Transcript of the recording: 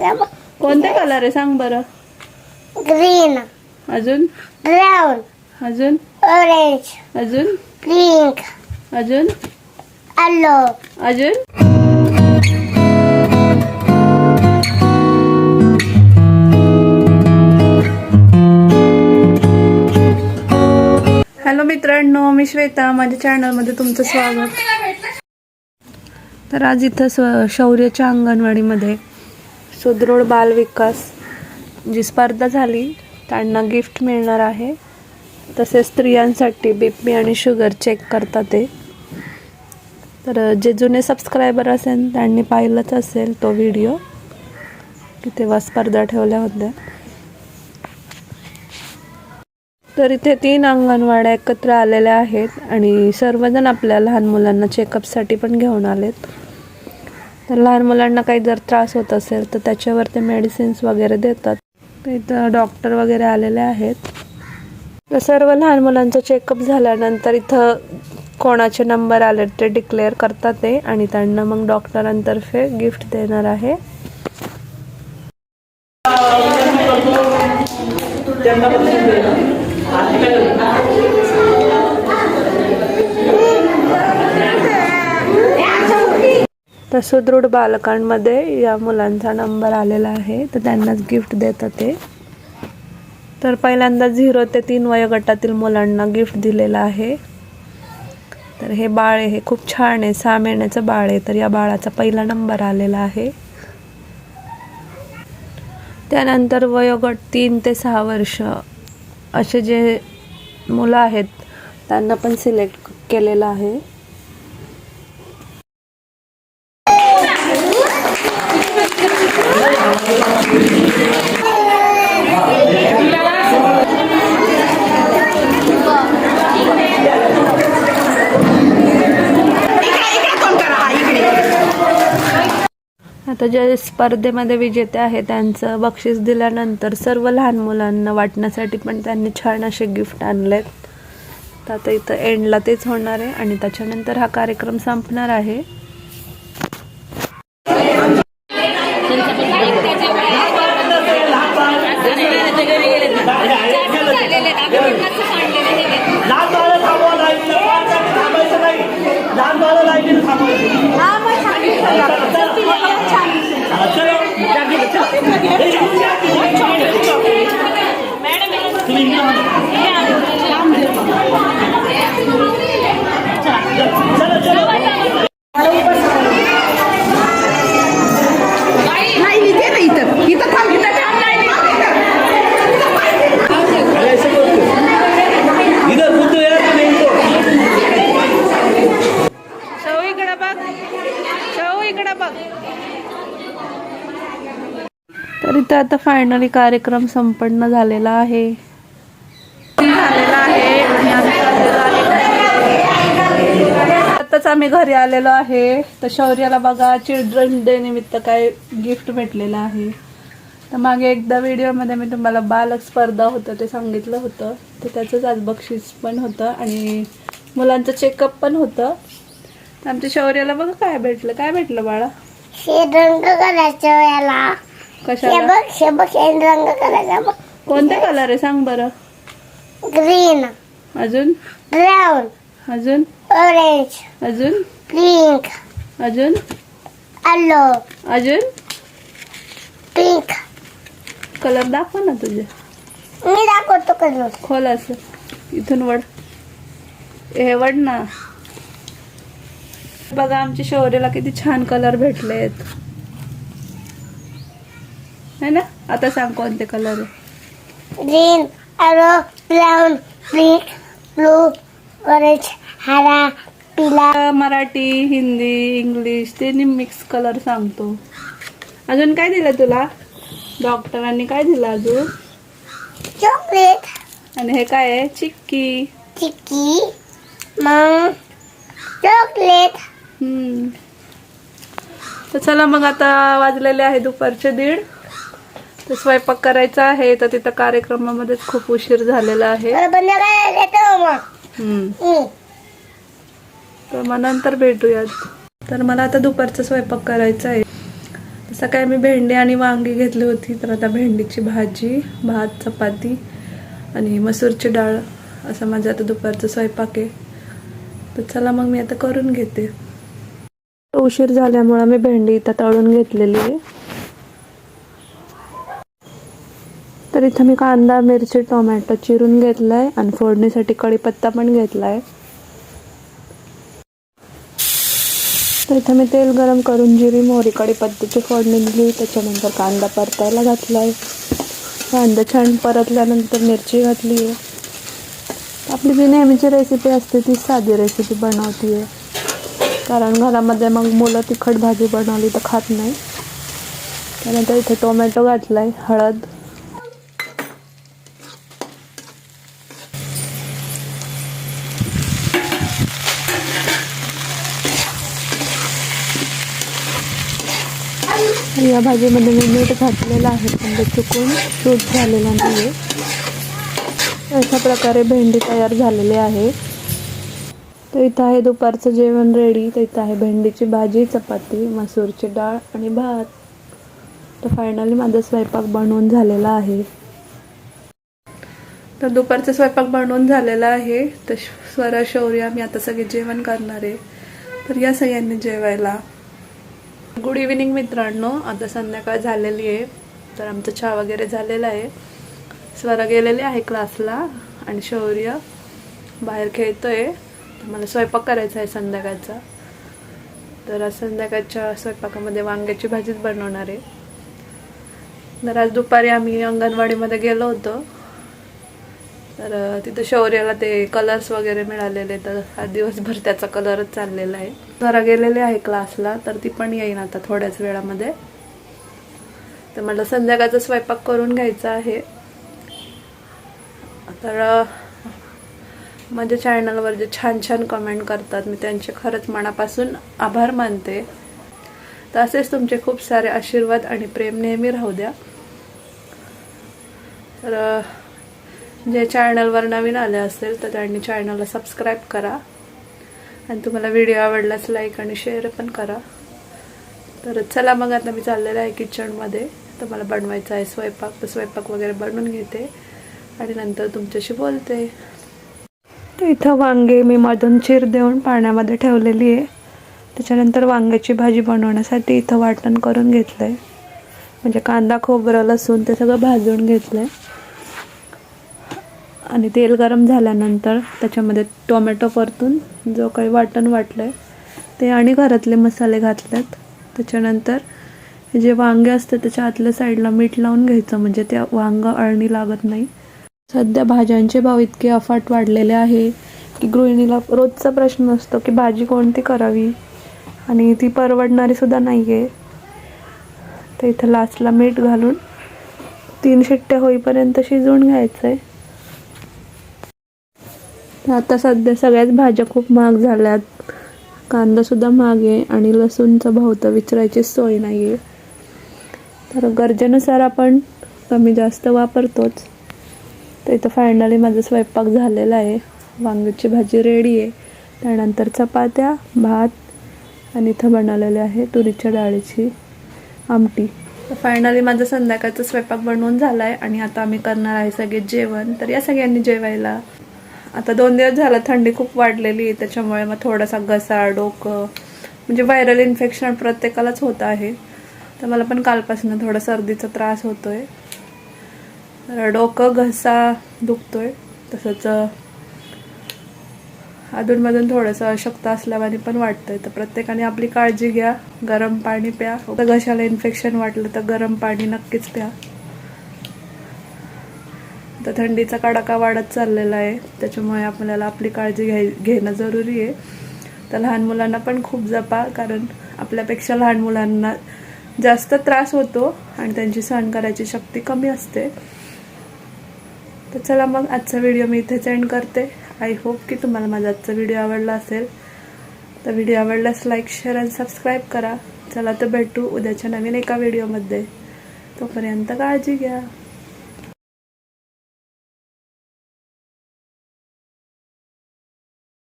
कोणता कलर आहे? सांग बरं. ग्रीन अजून? ब्राऊन अजून? ऑरेंज अजून? पिंक अजून? येलो अजून? हॅलो मित्रांनो मी श्वेता. माझ्या चॅनलमध्ये तुमचं स्वागत. तर आज इथं शौर्याच्या अंगणवाडीमध्ये सुदृढ बाल विकास जी स्पर्धा झाली त्यांना गिफ्ट मिळणार आहे. तसेच स्त्रियांसाठी बीपी आणि शुगर चेक करतात ते. तर जे जुने सबस्क्रायबर असेल त्यांनी पाहिलंच असेल तो व्हिडिओ की तेव्हा स्पर्धा ठेवल्या होत्या. तर इथे तीन अंगणवाड्या एकत्र आलेल्या आहेत आणि सर्वजण आपल्या लहान मुलांना चेकअपसाठी पण घेऊन आलेत. तर लहान मुलांना काही जर त्रास होत असेल तर त्याच्यावर ते मेडिसिन्स वगैरे देतात. इथं डॉक्टर वगैरे आलेले आहेत. तर सर्व लहान मुलांचं चेकअप झाल्यानंतर इथं कोणाचे नंबर आले ते डिक्लेअर करतात ते आणि त्यांना मग डॉक्टरांतर्फे गिफ्ट देणार आहे. तर सुदृढ बालकांमध्ये या मुलांचा नंबर आलेला आहे तर त्यांनाच गिफ्ट देतात ते. तर पहिल्यांदा झिरो ते तीन वयोगटातील मुलांना गिफ्ट दिलेलं आहे. तर हे बाळ आहे हे खूप छान आहे. सहा महिन्याचं बाळ आहे तर या बाळाचा पहिला नंबर आलेला आहे. त्यानंतर वयोगट तीन ते सहा वर्ष असे जे मुलं आहेत त्यांना पण सिलेक्ट केलेलं आहे. तर जे स्पर्धेमध्ये विजेते आहे त्यांचं बक्षीस दिल्यानंतर सर्व लहान मुलांना वाटण्यासाठी पण त्यांनी छान असे गिफ्ट आणलेत. तर आता इथं एंडला तेच होणार आहे आणि त्याच्यानंतर हा कार्यक्रम संपणार आहे लहान बाळं थांबवा लाईनीला पाच थांबायचं नाही लहान बाळं लाईनीला थांबायचं हा, चलो. हे घेऊन जा. तुम्ही इकडं बघा. चलो चलो ऐसे करतो. इधर बुद्धू यार तुम्ही इनको. शव इकडं बघ शव इकडं बघ तर इथं आता फायनली कार्यक्रम संपन्न झालेला आहे. आताच आम्ही घरी आलेलो आहे. तर शौर्याला बघा चिल्ड्रन डे निमित्त काय गिफ्ट भेटलेलं आहे. तर मागे एकदा व्हिडिओमध्ये मी तुम्हाला बालक स्पर्धा होतं ते सांगितलं होतं. तर त्याचंच आज बक्षीस पण होतं आणि मुलांचं चेकअप पण होतं. तर आमच्या शौर्याला बघा काय भेटलं. काय भेटलं बाळा? रंग करायचं याला. हे कशाला बघ हे बघ हे रंग करायचा. बघ. कोणते कलर आहे? सांग बरं. ग्रीन अजून? ब्राऊन अजून? ऑरेंज अजून? पिंक अजून? येलो अजून? पिंक कलर दाखव ना तुझे. मी दाखवतो करून खोल असं. इथून वड हे वड ना. बघा आमच्या शौर्याला किती छान कलर भेटलेत. है ना? आता सांग कोणते कलर आहे. Green brown pink blue orange हरा पिला. मराठी हिंदी इंग्लिश ते मिक्स कलर सांगतो. अजून काय दिलं तुला? डॉक्टरांनी काय दिलं अजून? चॉकलेट. आणि हे काय आहे? चिक्की. चिक्की. मग चॉकलेट. हम्म. तर चला मग आता वाजलेले आहे दुपारचे दीड. तर स्वयंपाक करायचा आहे तर तिथं कार्यक्रमामध्येच खूप उशीर झालेला आहे. काय. तर मग नंतर भेटूयात. तर मला आता दुपारचा स्वयंपाक करायचा आहे. सकाळी मी भेंडी आणि वांगी घेतली होती तर आता भेंडीची भाजी भात चपाती आणि मसूरची डाळ. असं माझं आता दुपारचं स्वयंपाक आहे. तर चला मग मी आता करून घेते. उशीर झाल्यामुळं मी भेंडी इथं तळून घेतलेली आहे. तर इथं मी कांदा मिरची टोमॅटो चिरून घेतलाय आणि फोडणीसाठी कढीपत्ता पण घेतलाय. तर इथं मी तेल गरम करून जिरी मोहरी कढीपत्त्याची फोडणी दिली. त्याच्यानंतर कांदा परतायला आहे कांदा छान परतल्यानंतर मिरची घातली आहे. आपली जी नेहमीची रेसिपी असते ती साधी रेसिपी बनवती आहे कारण घरामध्ये मग मुलं तिखट भाजी बनवली तर खात नाही. त्यानंतर इथे टोमॅटो घातला आहे हळद या भाजीमध्ये मी मीठ घातलेलं आहे पण ते चुकून शूट झालेला नाही आहे अशा प्रकारे भेंडी तयार झालेली आहे. तर इथं आहे दुपारचं जेवण रेडी तर इथं आहे भेंडीची भाजी चपाती मसूरची डाळ आणि भात. तर फायनली माझा स्वयंपाक बनवून झालेला आहे. तर दुपारचा स्वयंपाक बनवून झालेला आहे. तर स्वरा शौर्य आम्ही आता सगळे जेवण करणार आहे. तर या सगळ्यांनी जेवायला. गुड इव्हिनिंग मित्रांनो. आता संध्याकाळ झालेली आहे. तर आमचा चहा वगैरे झालेला आहे. स्वरा गेलेली आहे क्लासला आणि शौर्य बाहेर खेळतोय. तर मला स्वयंपाक करायचा आहे संध्याकाळचा. तर आज संध्याकाळच्या स्वयंपाकामध्ये वांग्याची भाजीच बनवणार आहे. तर आज दुपारी आम्ही अंगणवाडीमध्ये गेलो होतो. तर तिथं शौर्याला ते कलर्स वगैरे मिळालेले तर हा दिवसभर त्याचा कलरच चाललेला आहे. जरा गेलेले आहे क्लासला तर ती पण येईन आता थोड्याच वेळामध्ये. तर मला संध्याकाळचा स्वयंपाक करून घ्यायचा आहे. तर माझ्या चॅनलवर जे छान छान कमेंट करतात मी त्यांचे खरंच मनापासून आभार मानते. तर असेच तुमचे खूप सारे आशीर्वाद आणि प्रेम नेहमी राहू द्या. तर जे चॅनलवर नवीन आले असेल तर त्यांनी चॅनलला सबस्क्राईब करा. आणि तुम्हाला व्हिडिओ आवडलाच लाईक आणि शेअर पण करा. तर चला मग आता मी चाललेलं आहे किचनमध्ये तर मला बनवायचं आहे स्वयंपाक. तर स्वयंपाक वगैरे बनवून घेते. आणि नंतर तुमच्याशी बोलते. तर इथं वांगे मी मधून चीर देऊन पाण्यामध्ये ठेवलेली आहे. त्याच्यानंतर वांग्याची भाजी बनवण्यासाठी इथं वाटण करून घेतलं आहे म्हणजे कांदा खोबरं लसूण ते सगळं भाजून घेतलं आहे आणि तेल गरम झाल्यानंतर त्याच्यामध्ये टोमॅटो परतून जो काही वाटण वाटलं आहे ते आणि घरातले मसाले घातलेत त्याच्यानंतर जे वांगे असते त्याच्या आतल्या साईडला मीठ लावून घ्यायचं म्हणजे त्या वांग अळणी लागत नाही. सध्या भाज्यांचे भाव इतके अफाट वाढलेले आहे की गृहिणीला रोजचा प्रश्न असतो की भाजी कोणती करावी? आणि ती परवडणारीसुद्धा नाही आहे तर इथं लास्टला मीठ घालून तीन शिट्ट्या होईपर्यंत शिजवून घ्यायचं आहे आता सध्या सगळ्याच भाज्या खूप महाग झाल्यात. कांदासुद्धा महाग आहे आणि लसूणचा भाव तर विचारायची सोय नाही आहे तर गरजेनुसार आपण कमी जास्त वापरतोच. तर इथं फायनली माझा स्वयंपाक झालेला आहे. वांग्याची भाजी रेडी आहे. त्यानंतर चपात्या भात आणि इथं बनवलेले आहे तुरीच्या डाळीची आमटी. तर फायनली माझा संध्याकाळचा स्वयंपाक बनवून झाला आहे आणि आता आम्ही करणार आहे सगळे जेवण. तर या सगळ्यांनी जेवायला. आता दोन दिवस झालं थंडी खूप वाढलेली आहे त्याच्यामुळे मग थोडासा घसा डोकं म्हणजे व्हायरल इन्फेक्शन प्रत्येकालाच होत आहे. तर मला पण कालपासून थोडा सर्दीचा त्रास होतोय. तर डोकं घसा दुखतोय. तसंच अधूनमधून थोडंसं अशक्त असल्यावाने पण वाटतंय. तर प्रत्येकाने आपली काळजी घ्या. गरम पाणी प्या. घशाला इन्फेक्शन वाटलं तर गरम पाणी नक्कीच प्या. तर थंडीचा कडाका वाढत चाललेला आहे. त्याच्यामुळे आपल्याला आपली काळजी घ्याय घेणं जरुरी आहे. तर लहान मुलांना पण खूप जपा कारण आपल्यापेक्षा लहान मुलांना जास्त त्रास होतो आणि त्यांची सहन करायची शक्ती कमी असते. तर चला मग आजचा व्हिडिओ मी इथेच एंड करते. आय होप की तुम्हाला माझा आजचा व्हिडिओ आवडला असेल. तर व्हिडिओ आवडल्यास लाईक शेअर आणि सबस्क्राईब करा. चला तर भेटू उद्याच्या नवीन एका व्हिडिओमध्ये. तोपर्यंत काळजी घ्या.